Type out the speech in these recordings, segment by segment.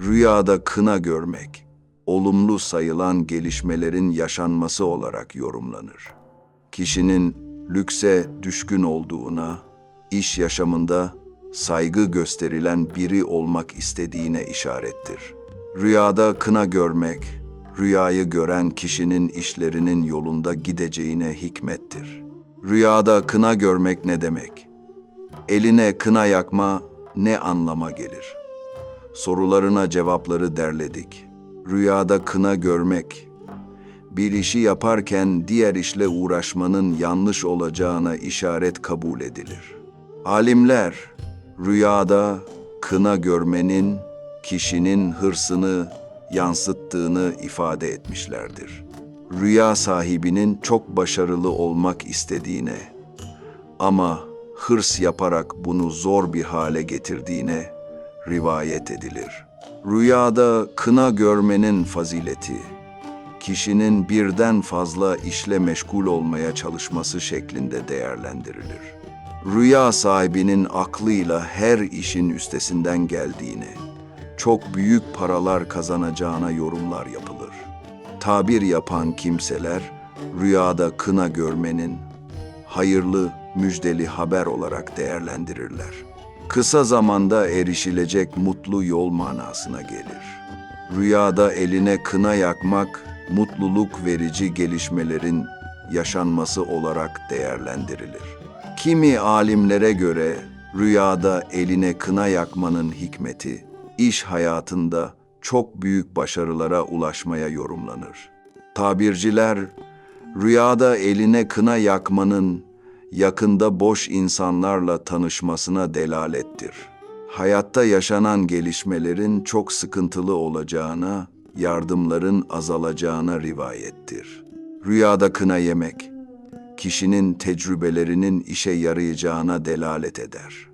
Rüyada kına görmek, olumlu sayılan gelişmelerin yaşanması olarak yorumlanır. Kişinin lükse düşkün olduğuna, iş yaşamında saygı gösterilen biri olmak istediğine işarettir. Rüyada kına görmek, rüyayı gören kişinin işlerinin yolunda gideceğine hikmettir. Rüyada kına görmek ne demek? Eline kına yakma ne anlama gelir? Sorularına cevapları derledik. Rüyada kına görmek, bir işi yaparken diğer işle uğraşmanın yanlış olacağına işaret kabul edilir. Alimler, rüyada kına görmenin kişinin hırsını yansıttığını ifade etmişlerdir. Rüya sahibinin çok başarılı olmak istediğine ama hırs yaparak bunu zor bir hale getirdiğine rivayet edilir. Rüyada kına görmenin fazileti, kişinin birden fazla işle meşgul olmaya çalışması şeklinde değerlendirilir. Rüya sahibinin aklıyla her işin üstesinden geldiğini, çok büyük paralar kazanacağına yorumlar yapılır. Tabir yapan kimseler rüyada kına görmenin hayırlı, müjdeli haber olarak değerlendirirler. Kısa zamanda erişilecek mutlu yol manasına gelir. Rüyada eline kına yakmak, mutluluk verici gelişmelerin yaşanması olarak değerlendirilir. Kimi alimlere göre rüyada eline kına yakmanın hikmeti, iş hayatında çok büyük başarılara ulaşmaya yorumlanır. Tabirciler, rüyada eline kına yakmanın yakında boş insanlarla tanışmasına delalettir. Hayatta yaşanan gelişmelerin çok sıkıntılı olacağına, yardımların azalacağına rivayettir. Rüyada kına yemek, kişinin tecrübelerinin işe yarayacağına delalet eder.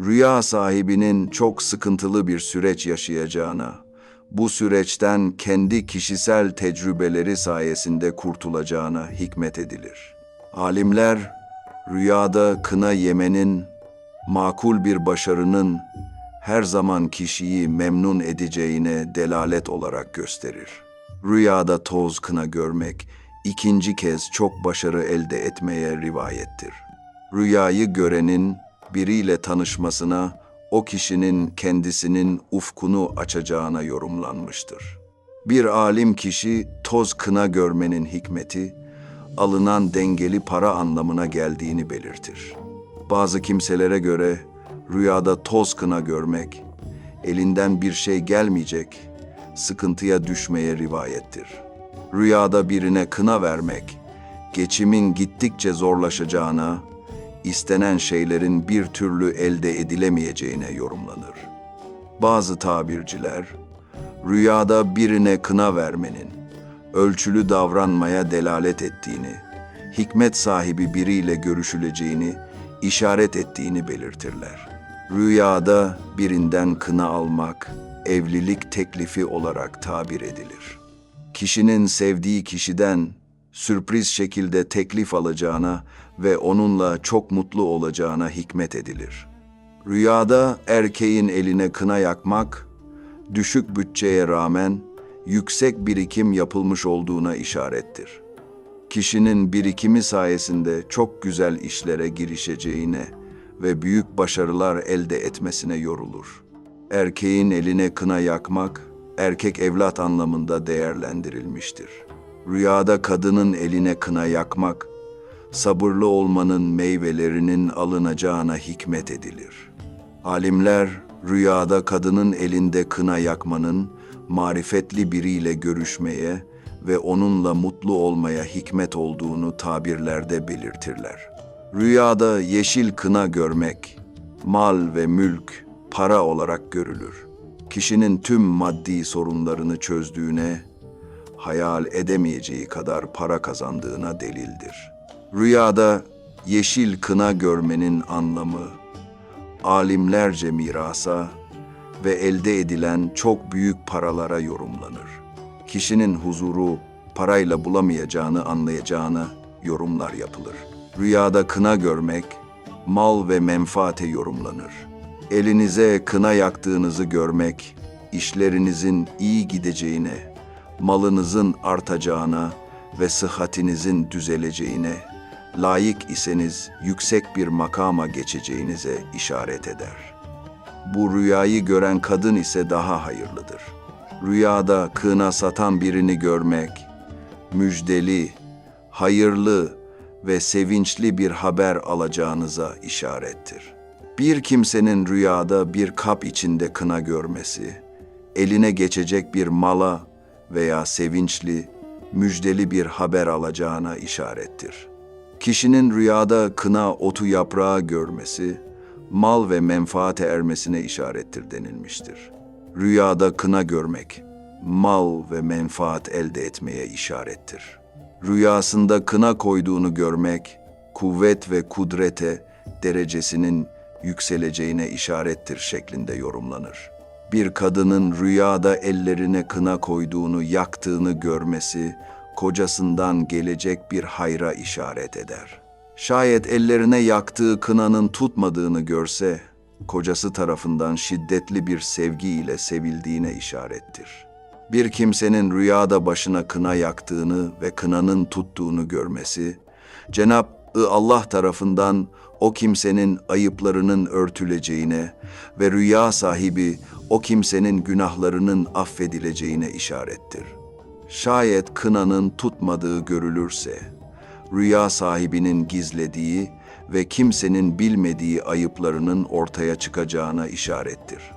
Rüya sahibinin çok sıkıntılı bir süreç yaşayacağına, bu süreçten kendi kişisel tecrübeleri sayesinde kurtulacağına hikmet edilir. Alimler, rüyada kına yemenin, makul bir başarının her zaman kişiyi memnun edeceğine delalet olarak gösterir. Rüyada toz kına görmek, ikinci kez çok başarı elde etmeye rivayettir. Rüyayı görenin biriyle tanışmasına, o kişinin kendisinin ufkunu açacağına yorumlanmıştır. Bir alim kişi toz kına görmenin hikmeti, alınan dengeli para anlamına geldiğini belirtir. Bazı kimselere göre rüyada toz kına görmek, elinden bir şey gelmeyecek, sıkıntıya düşmeye rivayettir. Rüyada birine kına vermek, geçimin gittikçe zorlaşacağına, istenen şeylerin bir türlü elde edilemeyeceğine yorumlanır. Bazı tabirciler, rüyada birine kına vermenin, ölçülü davranmaya delalet ettiğini, hikmet sahibi biriyle görüşüleceğini, işaret ettiğini belirtirler. Rüyada birinden kına almak, evlilik teklifi olarak tabir edilir. Kişinin sevdiği kişiden sürpriz şekilde teklif alacağına ve onunla çok mutlu olacağına hikmet edilir. Rüyada erkeğin eline kına yakmak, düşük bütçeye rağmen yüksek birikim yapılmış olduğuna işarettir. Kişinin birikimi sayesinde çok güzel işlere girişeceğine ve büyük başarılar elde etmesine yorulur. Erkeğin eline kına yakmak, erkek evlat anlamında değerlendirilmiştir. Rüyada kadının eline kına yakmak, sabırlı olmanın meyvelerinin alınacağına hikmet edilir. Alimler, rüyada kadının elinde kına yakmanın, marifetli biriyle görüşmeye ve onunla mutlu olmaya hikmet olduğunu tabirlerde belirtirler. Rüyada yeşil kına görmek, mal ve mülk, para olarak görülür. Kişinin tüm maddi sorunlarını çözdüğüne, hayal edemeyeceği kadar para kazandığına delildir. Rüyada yeşil kına görmenin anlamı, alimlerce mirasa ve elde edilen çok büyük paralara yorumlanır. Kişinin huzuru parayla bulamayacağını anlayacağına yorumlar yapılır. Rüyada kına görmek, mal ve menfaate yorumlanır. Elinize kına yaktığınızı görmek, işlerinizin iyi gideceğine, malınızın artacağına ve sıhhatinizin düzeleceğine, layık iseniz yüksek bir makama geçeceğinize işaret eder. Bu rüyayı gören kadın ise daha hayırlıdır. Rüyada kına satan birini görmek, müjdeli, hayırlı ve sevinçli bir haber alacağınıza işarettir. Bir kimsenin rüyada bir kap içinde kına görmesi, eline geçecek bir mala veya sevinçli, müjdeli bir haber alacağına işarettir. Kişinin rüyada kına otu yaprağı görmesi, mal ve menfaate ermesine işarettir denilmiştir. Rüyada kına görmek, mal ve menfaat elde etmeye işarettir. Rüyasında kına koyduğunu görmek, kuvvet ve kudrete derecesinin yükseleceğine işarettir şeklinde yorumlanır. Bir kadının rüyada ellerine kına koyduğunu, yaktığını görmesi, kocasından gelecek bir hayra işaret eder. Şayet ellerine yaktığı kınanın tutmadığını görse, kocası tarafından şiddetli bir sevgi ile sevildiğine işarettir. Bir kimsenin rüyada başına kına yaktığını ve kınanın tuttuğunu görmesi, Cenab-ı Allah tarafından o kimsenin ayıplarının örtüleceğine ve rüya sahibi o kimsenin günahlarının affedileceğine işarettir. Şayet kınanın tutmadığı görülürse, rüya sahibinin gizlediği ve kimsenin bilmediği ayıplarının ortaya çıkacağına işarettir.